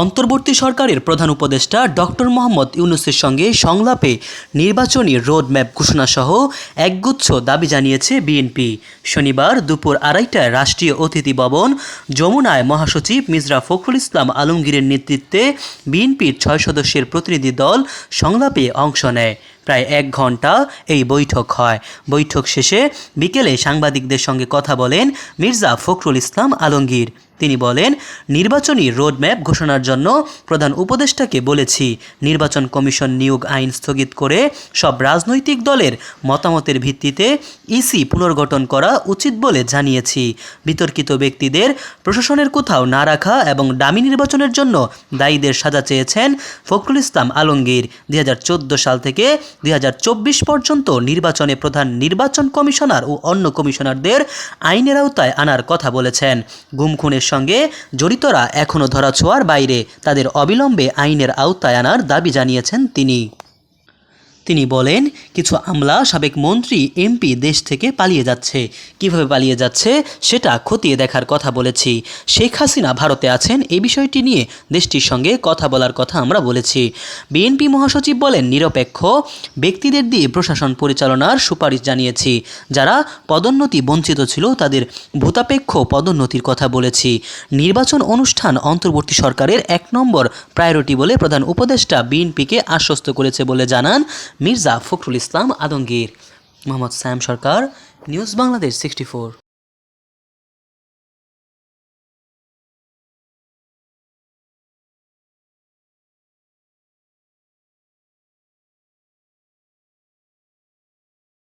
অন্তর্বর্তী সরকারের প্রধান উপদেষ্টা ডক্টর মোহাম্মদ ইউনুসের সঙ্গে সংলাপে নির্বাচনী রোডম্যাপ ঘোষণাসহ একগুচ্ছ দাবি জানিয়েছে বিএনপি। শনিবার দুপুর আড়াইটায় রাষ্ট্রীয় অতিথি ভবন, যমুনায় মহাসচিব মির্জা ফখরুল ইসলাম আলমগীরের নেতৃত্বে বিএনপির ছয় সদস্যের প্রতিনিধি দল সংলাপে অংশ নেয়। প্রায় এক ঘণ্টা এই বৈঠক হয়। বৈঠক শেষে বিকেলে সাংবাদিকদের সঙ্গে কথা বলেন মির্জা ফখরুল ইসলাম আলমগীর। তিনি বলেন, নির্বাচনী রোডম্যাপ ঘোষণার জন্য প্রধান উপদেষ্টাকে বলেছি, নির্বাচন কমিশন নিয়োগ আইন স্থগিত করে সব রাজনৈতিক দলের মতামতের ভিত্তিতে ইসি পুনর্গঠন করা উচিত বলে জানিয়েছি। বিতর্কিত ব্যক্তিদের প্রশাসনের কোথাও না রাখা এবং ডামি নির্বাচনের জন্য দায়ীদের সাজা চেয়েছেন ফখরুল ইসলাম আলমগীর। দুই হাজার চোদ্দ সাল থেকে দুই হাজার চব্বিশ পর্যন্ত নির্বাচনে প্রধান নির্বাচন কমিশনার ও অন্য কমিশনারদের আইনের আওতায় আনার কথা বলেছেন। গুম খুনের সঙ্গে জড়িতরা এখনও ধরাছোঁয়ার বাইরে তাদের অবিলম্বে আইনের আওতায় আনার দাবি জানিয়েছেন তিনি। তিনি বলেন, কিছু আমলা সাবেক মন্ত্রী, এমপি দেশ থেকে পালিয়ে যাচ্ছে। কীভাবে পালিয়ে যাচ্ছে? সেটা খতিয়ে দেখার কথা বলেছি। শেখ হাসিনা ভারতে আছেন এই বিষয়টি নিয়ে দেশটির সঙ্গে কথা বলার কথা আমরা বলেছি। বিএনপি মহাসচিব বলেন, নিরপেক্ষ ব্যক্তিদের দিয়ে প্রশাসন পরিচালনার সুপারিশ জানিয়েছি। যারা পদোন্নতি বঞ্চিত ছিল, তাদের ভূতাপেক্ষ পদোন্নতির কথা বলেছি। নির্বাচন অনুষ্ঠান অন্তর্বর্তী সরকারের এক নম্বর প্রায়োরিটি বলে প্রধান উপদেষ্টা বিএনপিকে আশ্বস্ত করেছে বলে জানান Mirza Fakhrul Islam Alamgir Mohammad Shyam Sarkar news Bangladesh sixty four